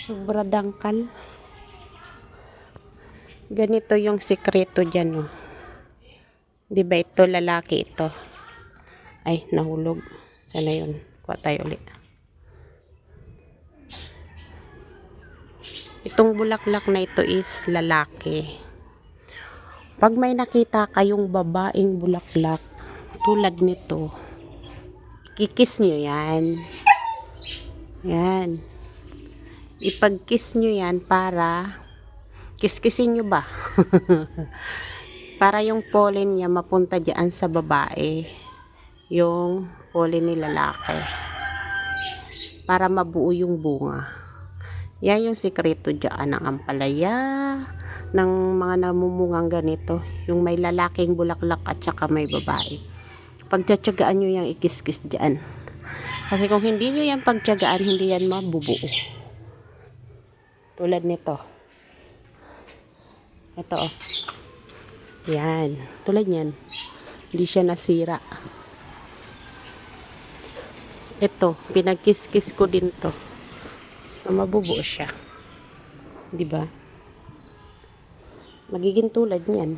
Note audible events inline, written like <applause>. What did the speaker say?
Sobra dangkal. Ganito yung sikreto dyan, oh. Di ba ito, lalaki ito? Ay, nahulog. Sana yun. Kuha tayo ulit. Itong bulaklak na ito is lalaki. Pag may nakita kayong babaeng bulaklak, tulad nito, kikis nyo yan. Yan. Ipag-kiss nyo yan para kiskisin nyo ba? <laughs> para yung pollen niya mapunta dyan sa babae. Yung pollen ni lalaki. Para mabuo yung bunga. Yan yung sikreto dyan ng ampalaya, ng mga namumungang ganito. Yung may lalaking bulaklak at saka may babae. Pagtsatsagaan nyo yung ikiskis dyan. Kasi kung hindi nyo yan pagtsagaan, hindi yan mabubuo. Tulad nito. Ito oh. Yan. Tulad yan. Hindi siya nasira. Ito. Pinagkiskis ko din to. Na mabubuo siya. 'Di ba? Magiging tulad niyan.